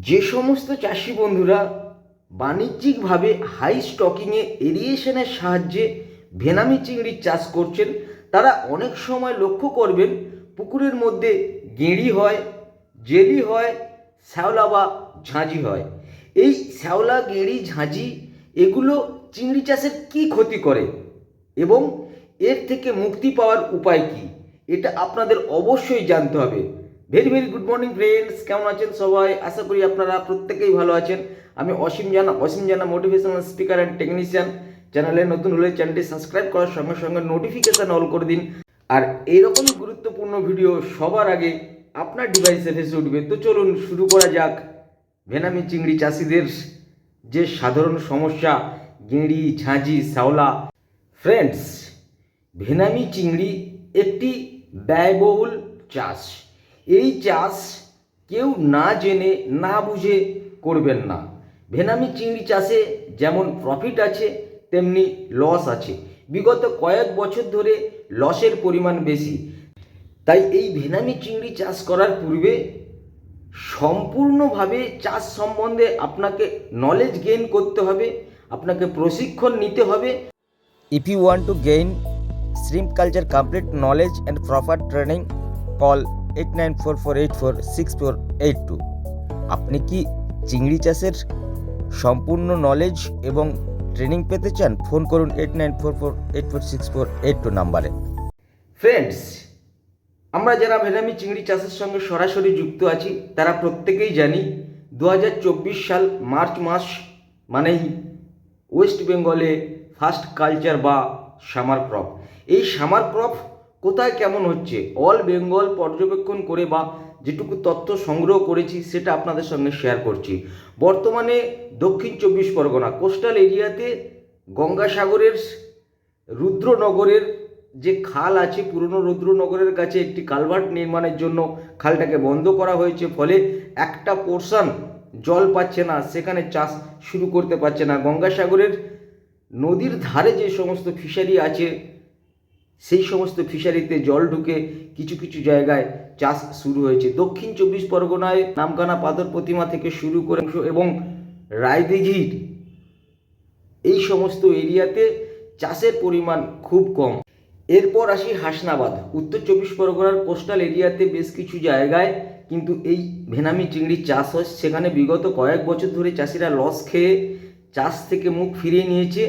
যে সমস্ত চাষি বন্ধুরা বাণিজ্যিকভাবে হাই স্টকিংয়ে এরিয়েশনের সাহায্যে ভেনামি চিংড়ির চাষ করছেন, তারা অনেক সময় লক্ষ্য করবেন, পুকুরের মধ্যে গেঁড়ি হয়, জেলি হয়, শ্যাওলা বা ঝাঁঝি হয়। এই শ্যাওলা, গেঁড়ি, ঝাঁঝি, এগুলো চিংড়ি চাষের কি ক্ষতি করে এবং এর থেকে মুক্তি পাওয়ার উপায় কি? এটা আপনাদের অবশ্যই জানতে হবে। Very very good morning friends কেমন আছেন সবাই? আশা করি আপনারা প্রত্যেকেই ভালো আছেন। আমি অসীম জানা অসীম জানা মোটিভেশনাল স্পিকার অ্যান্ড টেকনিশিয়ান চ্যানেলে নতুন হলে চ্যানেলটি সাবস্ক্রাইব করার সঙ্গে সঙ্গে নোটিফিকেশান অল করে দিন। আর এইরকমই গুরুত্বপূর্ণ ভিডিও সবার আগে আপনার ডিভাইসে ভেসে উঠবে। তো চলুন শুরু করা যাক। ভেনামি চিংড়ি চাষিদের যে সাধারণ সমস্যা, গেঁড়ি, ঝাঁঝি, শ্যাওলা। ফ্রেন্ডস ভেনামি চিংড়ি একটি ব্যয়বহুল চাষ। এই চাষ কেউ না জেনে, না বুঝে করবেন না। ভেনামি চিংড়ি চাষে যেমন প্রফিট আছে, তেমনি লস আছে। বিগত কয়েক বছর ধরে লসের পরিমাণ বেশি। তাই এই ভেনামি চিংড়ি চাষ করার পূর্বে সম্পূর্ণভাবে চাষ সম্বন্ধে আপনাকে নলেজ গেইন করতে হবে, আপনাকে প্রশিক্ষণ নিতে হবে। If you want to gain shrimp culture complete knowledge and proper training, call 8944846482 আপনি কি চিংড়ি চাষের সম্পূর্ণ নলেজ এবং ট্রেনিং পেতে চান? ফোন করুন eight nine four four eight four six four eight two নাম্বারে। ফ্রেন্ডস আমরা যারা ভেনামি চিংড়ি চাষের সঙ্গে সরাসরি যুক্ত আছি তারা প্রত্যেকেই জানি দু হাজার চব্বিশ সাল মার্চ মাস মানেই ওয়েস্ট বেঙ্গলে ফার্স্ট কালচার বা সামার ক্রপ এই সামার ক্রপ কোথায় কেমন হচ্ছে? অল বেঙ্গল পর্যবেক্ষণ করে বা যেটুকু তথ্য সংগ্রহ করেছি, সেটা আপনাদের সঙ্গে শেয়ার করছি। বর্তমানে দক্ষিণ চব্বিশ পরগনা কোস্টাল এরিয়াতে গঙ্গাসাগরের রুদ্রনগরের যে খাল আছে, পুরনো রুদ্রনগরের কাছে একটি কালভার্ট নির্মাণের জন্য খালটাকে বন্ধ করা হয়েছে, ফলে একটা পোর্শন জল পাচ্ছে না, সেখানে চাষ শুরু করতে পারছে না। গঙ্গাসাগরের নদীর ধারে যে সমস্ত ফিশারি আছে সেই সমস্ত ফিশারিতে জল ঢুকে কিছু কিছু জায়গায় চাষ শুরু হয়েছে। দক্ষিণ চব্বিশ পরগনায় নামকানা পাথর প্রতিমা থেকে শুরু করে এবং রায়দিঘির এই সমস্ত এরিয়াতে চাষের পরিমাণ খুব কম। এরপর আসি হাসনাবাদ। উত্তর চব্বিশ পরগনার কোস্টাল এরিয়াতে বেশ কিছু জায়গায় কিন্তু এই ভেনামি চিংড়ির চাষ হয়। সেখানে বিগত কয়েক বছর ধরে চাষিরা লস খেয়ে চাষ থেকে মুখ ফিরিয়ে নিয়েছে।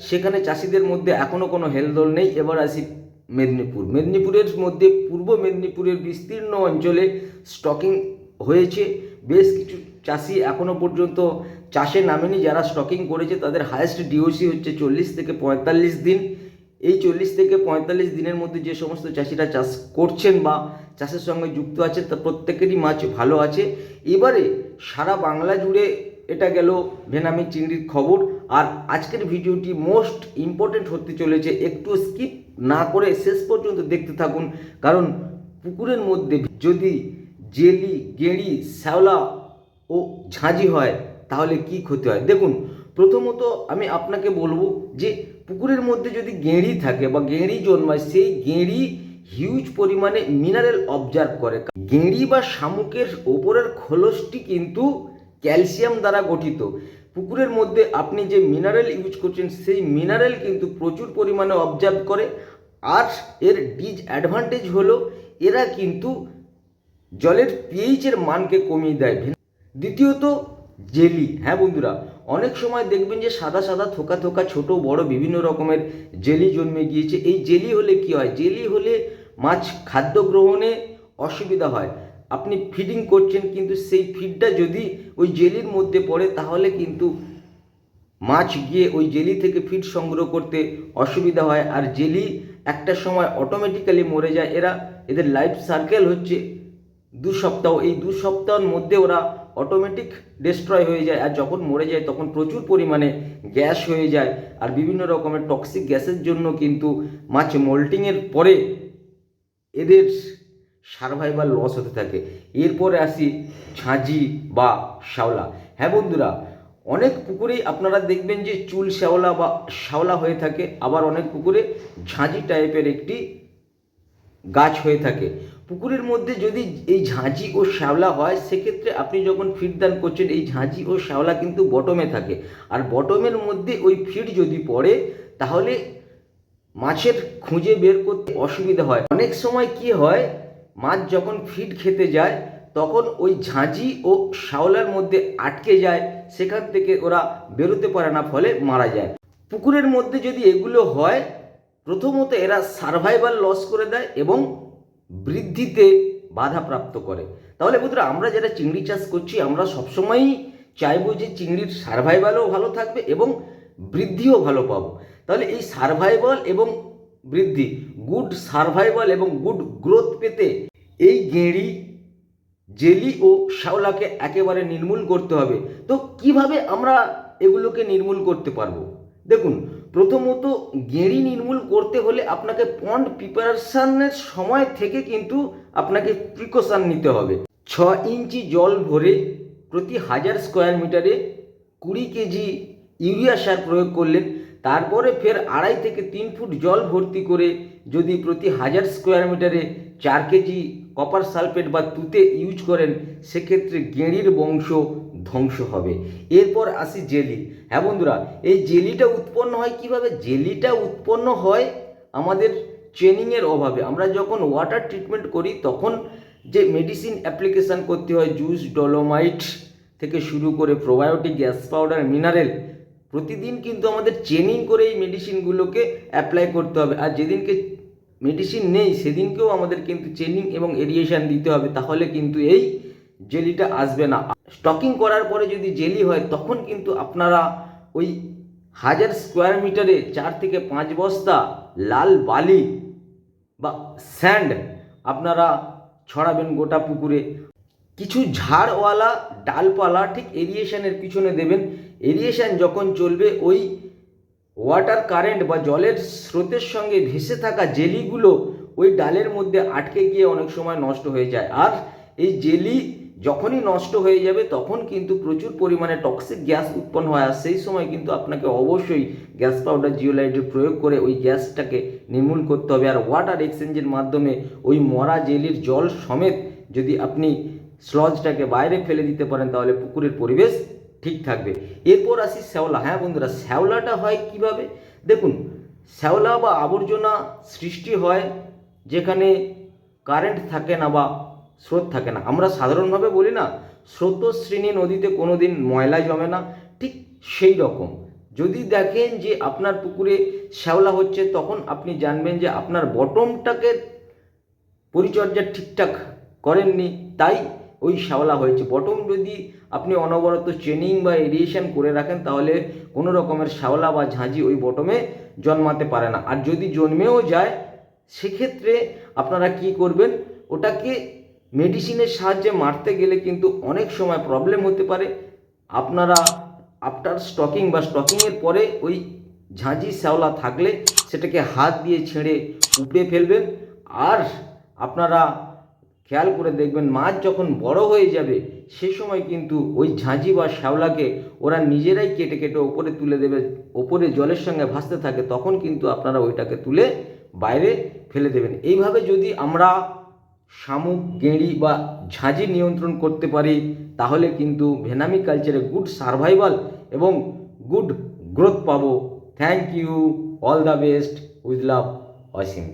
সেখানে চাষিদের মধ্যে এখনও কোনো হেলদোল নেই। এবার আসি মেদিনীপুর। মেদিনীপুরের মধ্যে পূর্ব মেদিনীপুরের বিস্তীর্ণ অঞ্চলে স্টকিং হয়েছে। বেশ কিছু চাষি এখনও পর্যন্ত চাষে নামেনি। যারা স্টকিং করেছে তাদের হায়েস্ট ডিওসি হচ্ছে চল্লিশ থেকে পঁয়তাল্লিশ দিন। এই চল্লিশ থেকে পঁয়তাল্লিশ দিনের মধ্যে যে সমস্ত চাষিরা চাষ করছেন বা চাষের সঙ্গে যুক্ত আছে তা প্রত্যেকেরই মাছ ভালো আছে। এবারে সারা বাংলা জুড়ে এটা গেল ভেনামি চিংড়ির খবর। আর আজকের ভিডিওটি মোস্ট ইম্পর্টেন্ট হতে চলেছে, একটু স্কিপ না করে শেষ পর্যন্ত দেখতে থাকুন, কারণ পুকুরের মধ্যে যদি জেলি, গেঁড়ি, শ্যাওলা ও ঝাঁঝি হয়, তাহলে কি ক্ষতি হয়? দেখুন, প্রথমত আমি আপনাকে বলব যে পুকুরের মধ্যে যদি গেঁড়ি থাকে বা গেঁড়ি জন্মায়, সেই গেঁড়ি হিউজ পরিমাণে মিনারেল অবজার্ভ করে। গেঁড়ি বা শামুকের ওপরের খোলসটি কিন্তু ক্যালসিয়াম দ্বারা গঠিত। পুকুরের মধ্যে আপনি যে মিনারেল ইউজ করছেন, সেই মিনারেল কিন্তু প্রচুর পরিমাণে অবজার্ভ করে। আর এর ডিসঅ্যাডভান্টেজ হলো, এরা কিন্তু জলের পিএইচের মানকে কমিয়ে দেয়। দ্বিতীয়ত জেলি হ্যাঁ বন্ধুরা, অনেক সময় দেখবেন যে সাদা সাদা, থোকা থোকা, ছোট, বড় বিভিন্ন রকমের জেলি জন্মে গিয়েছে। এই জেলি হলে কি হয়? জেলি হলে মাছ খাদ্য গ্রহণে অসুবিধা হয়। আপনি ফিডিং করছেন, কিন্তু সেই ফিডটা যদি ওই জেলির মধ্যে পড়ে, তাহলে কিন্তু মাছ গিয়ে ওই জেলি থেকে ফিড সংগ্রহ করতে অসুবিধা হয়। আর জেলি একটা সময় অটোমেটিক্যালি মরে যায়। এরা, এদের লাইফ সার্কেল হচ্ছে দু সপ্তাহ। এই দু সপ্তাহের মধ্যে ওরা অটোমেটিক ডিস্ট্রয় হয়ে যায়। আর যখন মরে যায়, তখন প্রচুর পরিমাণে গ্যাস হয়ে যায়। আর বিভিন্ন রকমের টক্সিক গ্যাসের জন্য কিন্তু মাছ মোল্টিংয়ের পরে এদের সার্ভাইভাল লস হতে থাকে। এরপরে আসি ঝাঁঝি বা শ্যাওলা। হ্যাঁ বন্ধুরা, অনেক পুকুরেই আপনারা দেখবেন যে চুল শ্যাওলা বা শ্যাওলা হয়ে থাকে, আবার অনেক পুকুরে ঝাঁঝি টাইপের একটি গাছ হয়ে থাকে। পুকুরের মধ্যে যদি এই ঝাঁঝি ও শ্যাওলা হয়, সেক্ষেত্রে আপনি যখন ফিড দান করছেন, এই ঝাঁঝি ও শ্যাওলা কিন্তু বটমে থাকে। আর বটমের মধ্যে ওই ফিড যদি পড়ে, তাহলে মাছের খুঁজে বের করতে অসুবিধা হয়। অনেক সময় কি হয় মাছ যখন ফিড খেতে যায়, তখন ওই ঝাঁঝি ও শ্যাওলার মধ্যে আটকে যায়, সেখান থেকে ওরা বেরোতে পারে না, ফলে মারা যায়। পুকুরের মধ্যে যদি এগুলো হয়, প্রথমত এরা সার্ভাইভাল লস করে দেয় এবং বৃদ্ধিতে বাধাপ্রাপ্ত করে। তাহলে বন্ধুরা, আমরা যারা চিংড়ি চাষ করছি, আমরা সবসময়ই চাইব যে চিংড়ির সার্ভাইভালও ভালো থাকবে এবং বৃদ্ধিও ভালো পাবো। তাহলে এই সার্ভাইভাল এবং বৃদ্ধি গুড সার্ভাইভাল এবং গুড গ্রোথ পেতে এই গেঁড়ি, জেলি ও শ্যাওলাকে একেবারে নির্মূল করতে হবে। তো কীভাবে আমরা এগুলোকে নির্মূল করতে পারব? দেখুন, প্রথমত গেঁড়ি নির্মূল করতে হলে আপনাকে পন্ড প্রিপারেশনের সময় থেকে কিন্তু আপনাকে প্রিকশন নিতে হবে। ছ ইঞ্চি জল ভরে প্রতি হাজার স্কোয়ার মিটারে কুড়ি কেজি ইউরিয়া সার প্রয়োগ করলেন তারপরে ফের আড়াই থেকে তিন ফুট জল ভর্তি করে যদি প্রতি হাজার স্কোয়ার মিটারে চার কেজি কপার সালফেট বা তুতে ইউজ করেন, সেক্ষেত্রে গেঁড়ির বংশ ধ্বংস হবে। এরপর আসি জেলি। হ্যাঁ বন্ধুরা, এই জেলিটা উৎপন্ন হয় কীভাবে? জেলিটা উৎপন্ন হয় আমাদের ট্রেনিংয়ের অভাবে। আমরা যখন ওয়াটার ট্রিটমেন্ট করি, তখন যে মেডিসিন অ্যাপ্লিকেশান করতে হয় জুস ডলোমাইট থেকে শুরু করে প্রোবায়োটিক গ্যাস পাউডার মিনারেল প্রতিদিন কিন্তু আমাদের চেনিং করে এই মেডিসিনগুলোকে অ্যাপ্লাই করতে হবে। আর যেদিনকে মেডিসিন নেই, সেদিনকেও আমাদের কিন্তু চেনিং এবং এরিয়েশন দিতে হবে। তাহলে কিন্তু এই জেলিটা আসবে না। স্টকিং করার পরে যদি জেলি হয়, তখন কিন্তু আপনারা ওই হাজার স্কোয়ার মিটারে চার থেকে পাঁচ বস্তা লাল বালি বা স্যান্ড আপনারা ছড়াবেন গোটা পুকুরে। কিছু ঝাড়ওয়ালা, ডালপালা ঠিক এরিয়েশনের পিছনে দেবেন। এরিয়েশান যখন চলবে, ওই ওয়াটার কারেন্ট বা জলের স্রোতের সঙ্গে ভেসে থাকা জেলিগুলো ওই ডালের মধ্যে আটকে গিয়ে অনেক সময় নষ্ট হয়ে যায়। আর এই জেলি যখনই নষ্ট হয়ে যাবে, তখন কিন্তু প্রচুর পরিমাণে টক্সিক গ্যাস উৎপন্ন হয়। আর সেই সময় কিন্তু আপনাকে অবশ্যই গ্যাস পাউডার জিওলাইটের প্রয়োগ করে ওই গ্যাসটাকে নির্মূল করতে হবে। আর ওয়াটার এক্সচেঞ্জের মাধ্যমে ওই মরা জেলির জল সমেত যদি আপনি স্লজটাকে বাইরে ফেলে দিতে পারেন, তাহলে পুকুরের পরিবেশ ঠিক থাকবে। এরপর আসি শ্যাওলা। হ্যাঁ বন্ধুরা, শ্যাওলাটা হয় কীভাবে? দেখুন, শ্যাওলা বা আবর্জনা সৃষ্টি হয় যেখানে কারেন্ট থাকে না বা স্রোত থাকে না। আমরা সাধারণভাবে বলি না, স্রোতশ্রেণী নদীতে কোনো দিন ময়লা জমে না। ঠিক সেই রকম। যদি দেখেন যে আপনার পুকুরে শ্যাওলা হচ্ছে, তখন আপনি জানবেন যে আপনার বটমটাকে পরিচর্যা ঠিকঠাক করেননি। তাই ওই শ্যাওলা হয়েছে। বটম যদি আপনি অনবরত ট্রেনিং বা এরিয়েশন করে রাখেন, তাহলে কোনো রকমের শ্যাওলা বা ঝাঁঝি ওই বটমে জন্মাতে পারে না। আর যদি জন্মেও যায়, সেক্ষেত্রে আপনারা কি করবেন? ওটাকে মেডিসিনের সাহায্যে মারতে গেলে কিন্তু অনেক সময় প্রবলেম হতে পারে। আপনারা আফটার স্টকিং বা স্টকিংয়ের পরে ওই ঝাঁঝি শ্যাওলা থাকলে সেটাকে হাত দিয়ে ছেড়ে উপড়ে ফেলবেন। আর আপনারা খেয়াল করে দেখবেন মাছ যখন বড় হয়ে যাবে, সে সময় কিন্তু ওই ঝাঁঝি বা শ্যাওলাকে ওরা নিজেরাই কেটে কেটে ওপরে তুলে দেবে, ওপরে জলের সঙ্গে ভাসতে থাকে, তখন কিন্তু আপনারা ওইটাকে তুলে বাইরে ফেলে দেবেন। এইভাবে যদি আমরা শামুক, গেঁড়ি বা ঝাঁঝি নিয়ন্ত্রণ করতে পারি, তাহলে কিন্তু ভেনামি কালচারে গুড সার্ভাইভাল এবং গুড গ্রোথ পাবো। Thank you, all the best, with love, Asim.